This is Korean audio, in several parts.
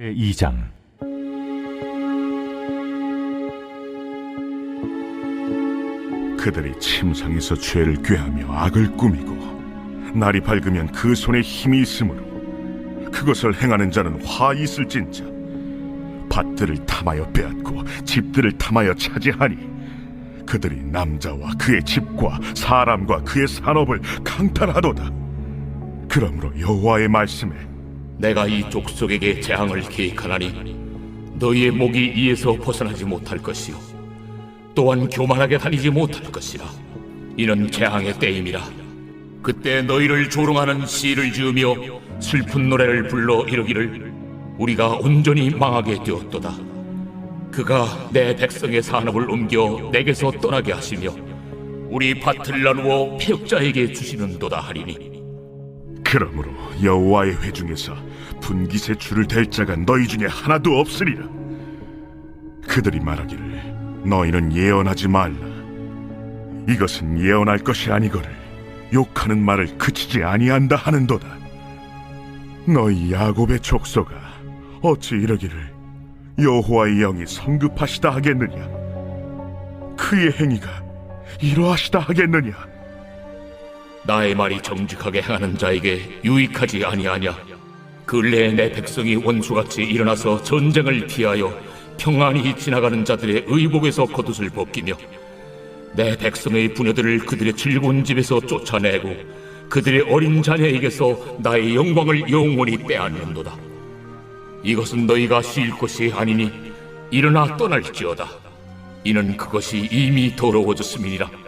2장. 그들이 침상에서 죄를 꾀하며 악을 꾸미고 날이 밝으면 그 손에 힘이 있으므로 그것을 행하는 자는 화 있을진자 밭들을 탐하여 빼앗고 집들을 탐하여 차지하니 그들이 남자와 그의 집과 사람과 그의 산업을 강탈하도다. 그러므로 여호와의 말씀에 내가 이 족속에게 재앙을 계획하나니 너희의 목이 이에서 벗어나지 못할 것이요. 또한 교만하게 다니지 못할 것이라. 이는 재앙의 때임이라. 그때 너희를 조롱하는 시를 지으며 슬픈 노래를 불러 이르기를 우리가 온전히 망하게 되었도다. 그가 내 백성의 산업을 옮겨 내게서 떠나게 하시며 우리 밭을 나누어 폐역자에게 주시는도다 하리니 그러므로 여호와의 회중에서 분깃의 줄을 댈 자가 너희 중에 하나도 없으리라. 그들이 말하기를 너희는 예언하지 말라. 이것은 예언할 것이 아니거늘 욕하는 말을 그치지 아니한다 하는도다. 너희 야곱의 족속아 어찌 이러기를 여호와의 영이 성급하시다 하겠느냐? 그의 행위가 이러하시다 하겠느냐? 나의 말이 정직하게 행하는 자에게 유익하지 아니하냐? 근래에 내 백성이 원수같이 일어나서 전쟁을 피하여 평안히 지나가는 자들의 의복에서 겉옷을 벗기며 내 백성의 부녀들을 그들의 즐거운 집에서 쫓아내고 그들의 어린 자녀에게서 나의 영광을 영원히 빼앗는도다. 이것은 너희가 쉴 것이 아니니 일어나 떠날지어다. 이는 그것이 이미 더러워졌음이니라.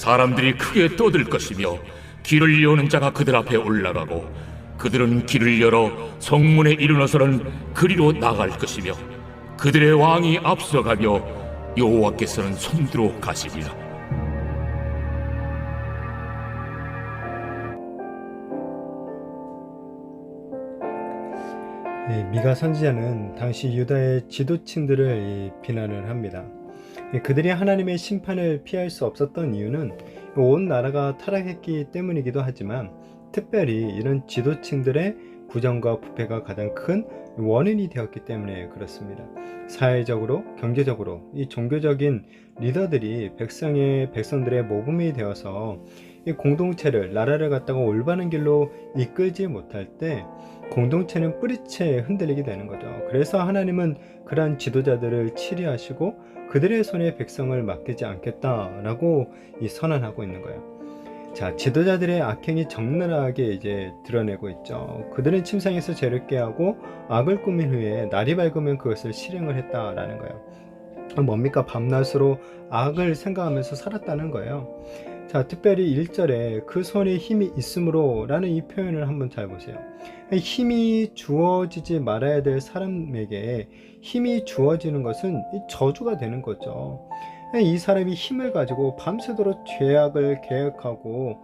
사람들이 크게 떠들 것이며 길을 여는 자가 그들 앞에 올라가고 그들은 길을 열어 성문에 이르러서는 그리로 나갈 것이며 그들의 왕이 앞서가며 여호와께서는 손들어 가시리라. 이 미가 선지자는 당시 유다의 지도층들을 이 비난을 합니다. 이 그들이 하나님의 심판을 피할 수 없었던 이유는 온 나라가 타락했기 때문이기도 하지만 특별히 이런 지도층들의 부정과 부패가 가장 큰 원인이 되었기 때문에 그렇습니다. 사회적으로, 경제적으로 이 종교적인 리더들이 백성의 백성들의 모범이 되어서 이 공동체를 나라를 갖다가 올바른 길로 이끌지 못할 때 공동체는 뿌리채 흔들리게 되는 거죠. 그래서 하나님은 그러한 지도자들을 치리하시고 그들의 손에 백성을 맡기지 않겠다라고 이 선언하고 있는 거예요. 자, 지도자들의 악행이 적나라하게 이제 드러내고 있죠. 그들은 침상에서 죄를 깨하고 악을 꾸민 후에 날이 밝으면 그것을 실행을 했다라는 거예요. 뭡니까? 밤낮으로 악을 생각하면서 살았다는 거예요. 자, 특별히 1절에 그 손에 힘이 있으므로 라는 이 표현을 한번 잘 보세요. 힘이 주어지지 말아야 될 사람에게 힘이 주어지는 것은 이 저주가 되는 거죠. 이 사람이 힘을 가지고 밤새도록 죄악을 계획하고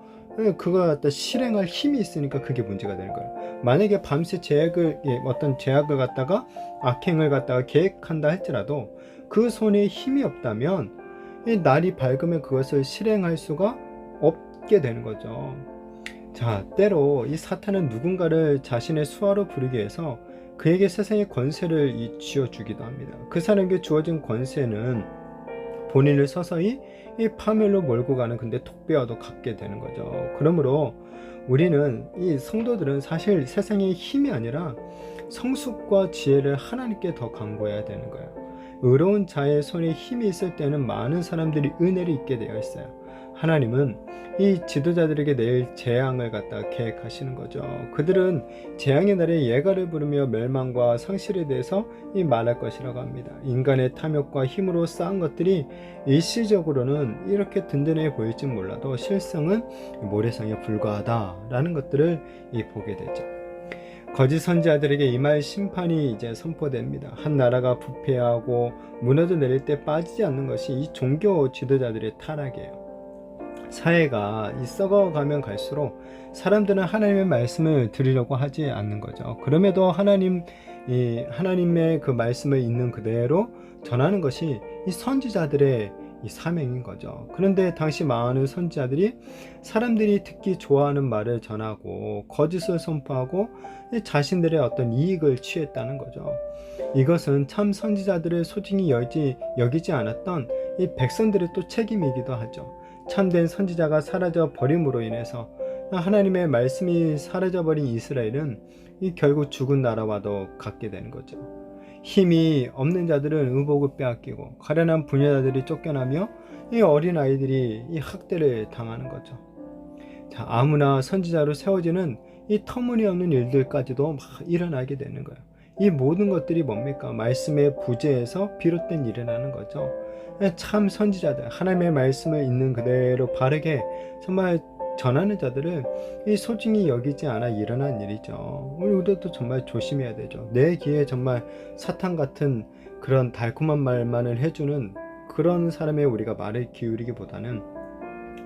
그걸 갖다 실행할 힘이 있으니까 그게 문제가 되는 거예요. 만약에 밤새 죄악을 예, 어떤 죄악을 갖다가 악행을 갖다가 계획한다 할지라도 그 손에 힘이 없다면 이 날이 밝으면 그것을 실행할 수가 없게 되는 거죠. 자, 때로 이 사탄은 누군가를 자신의 수하로 부르기 위해서 그에게 세상의 권세를 이 쥐어주기도 합니다. 그 사람에게 주어진 권세는 본인을 서서히 이 파멸로 몰고 가는 근데 독배와도 같게 되는 거죠. 그러므로 우리는 이 성도들은 사실 세상의 힘이 아니라 성숙과 지혜를 하나님께 더 강구해야 되는 거예요. 의로운 자의 손에 힘이 있을 때는 많은 사람들이 은혜를 입게 되어 있어요. 하나님은 이 지도자들에게 내일 재앙을 갖다 계획하시는 거죠. 그들은 재앙의 날에 예가를 부르며 멸망과 상실에 대해서 이 말할 것이라고 합니다. 인간의 탐욕과 힘으로 쌓은 것들이 일시적으로는 이렇게 든든해 보일지 몰라도 실상은 모래성에 불과하다라는 것들을 이 보게 되죠. 거짓 선지자들에게 임할 심판이 이제 선포됩니다. 한 나라가 부패하고 무너져 내릴 때 빠지지 않는 것이 이 종교 지도자들의 타락이에요. 사회가 이 썩어가면 갈수록 사람들은 하나님의 말씀을 들으려고 하지 않는 거죠. 그럼에도 하나님 이 하나님의 그 말씀을 있는 그대로 전하는 것이 이 선지자들의 이 사명인 거죠. 그런데 당시 많은 선지자들이 사람들이 듣기 좋아하는 말을 전하고 거짓을 선포하고 이 자신들의 어떤 이익을 취했다는 거죠. 이것은 참 선지자들을 소중히 여기지, 여기지 않았던 이 백성들의 또 책임이기도 하죠. 참된 선지자가 사라져 버림으로 인해서 하나님의 말씀이 사라져 버린 이스라엘은 이 결국 죽은 나라와도 같게 되는 거죠. 힘이 없는 자들은 의복을 빼앗기고 가련한 부녀자들이 쫓겨나며 이 어린 아이들이 이 학대를 당하는 거죠. 자, 아무나 선지자로 세워지는 이 터무니없는 일들까지도 막 일어나게 되는 거예요. 이 모든 것들이 뭡니까? 말씀의 부재에서 비롯된 일이라는 거죠. 참 선지자들, 하나님의 말씀을 있는 그대로 바르게 정말 전하는 자들을 이 소중히 여기지 않아 일어난 일이죠. 우리 우리도 정말 조심해야 되죠. 내 귀에 정말 사탄 같은 그런 달콤한 말만을 해주는 그런 사람의 우리가 말을 기울이기보다는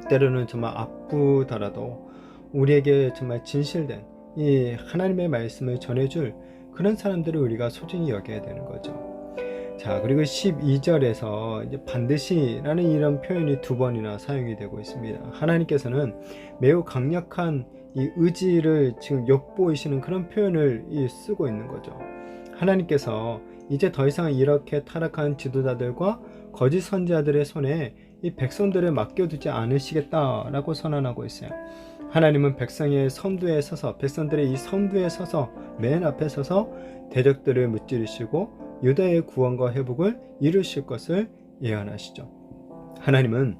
때로는 정말 아프더라도 우리에게 정말 진실된 이 하나님의 말씀을 전해줄 그런 사람들을 우리가 소중히 여겨야 되는 거죠. 자, 그리고 12절에서 이제 반드시라는 이런 표현이 두 번이나 사용이 되고 있습니다. 하나님께서는 매우 강력한 이 의지를 지금 엿보이시는 그런 표현을 이 쓰고 있는 거죠. 하나님께서 이제 더 이상 이렇게 타락한 지도자들과 거짓 선지자들의 손에 이 백성들을 맡겨두지 않으시겠다라고 선언하고 있어요. 하나님은 백성의 선두에 서서 백성들의 이 선두에 서서 맨 앞에 서서 대적들을 무찌르시고 유다의 구원과 회복을 이루실 것을 예언하시죠. 하나님은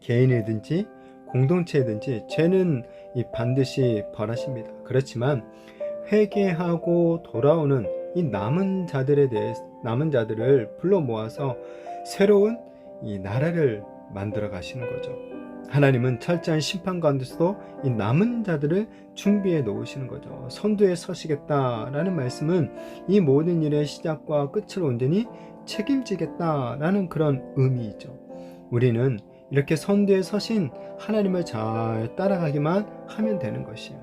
개인이든지 공동체든지 죄는 이 반드시 벌하십니다. 그렇지만 회개하고 돌아오는 이 남은 자들에 대해 남은 자들을 불러 모아서 새로운 이 나라를 만들어 가시는 거죠. 하나님은 철저한 심판 가운데서도 이 남은 자들을 준비해 놓으시는 거죠. 선두에 서시겠다라는 말씀은 이 모든 일의 시작과 끝을 온전히 책임지겠다라는 그런 의미이죠. 우리는 이렇게 선두에 서신 하나님을 잘 따라가기만 하면 되는 것이에요.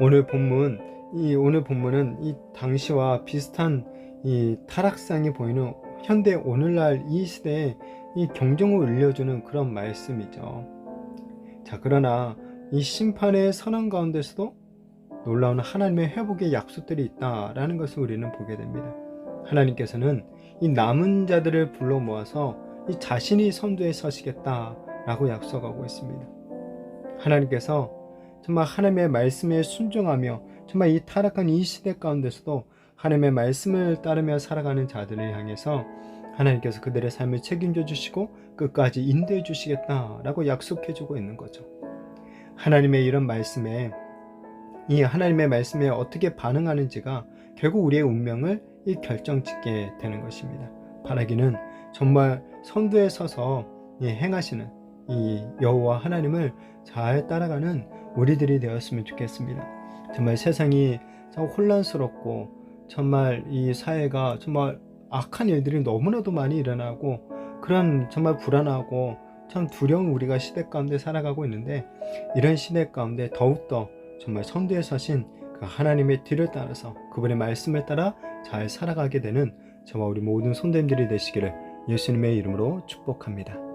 오늘 본문 이 오늘 본문은 이 당시와 비슷한 이 타락상이 보이는 현대 오늘날 이 시대에 이 경종을 울려주는 그런 말씀이죠. 자, 그러나 이 심판의 선언 가운데서도 놀라운 하나님의 회복의 약속들이 있다라는 것을 우리는 보게 됩니다. 하나님께서는 이 남은 자들을 불러 모아서 이 자신이 선두에 서시겠다라고 약속하고 있습니다. 하나님께서 정말 하나님의 말씀에 순종하며 정말 이 타락한 이 시대 가운데서도 하나님의 말씀을 따르며 살아가는 자들을 향해서 하나님께서 그들의 삶을 책임져 주시고 끝까지 인도해 주시겠다라고 약속해 주고 있는 거죠. 하나님의 이런 말씀에 이 하나님의 말씀에 어떻게 반응하는지가 결국 우리의 운명을 이 결정짓게 되는 것입니다. 바라기는 정말 선두에 서서 이 행하시는 이 여호와 하나님을 잘 따라가는 우리들이 되었으면 좋겠습니다. 정말 세상이 참 혼란스럽고 정말 이 사회가 정말 악한 일들이 너무나도 많이 일어나고 그런 정말 불안하고 참 두려운 우리가 시대 가운데 살아가고 있는데 이런 시대 가운데 더욱더 정말 선두에 서신 그 하나님의 뒤를 따라서 그분의 말씀을 따라 잘 살아가게 되는 저와 우리 모든 손님들이 되시기를 예수님의 이름으로 축복합니다.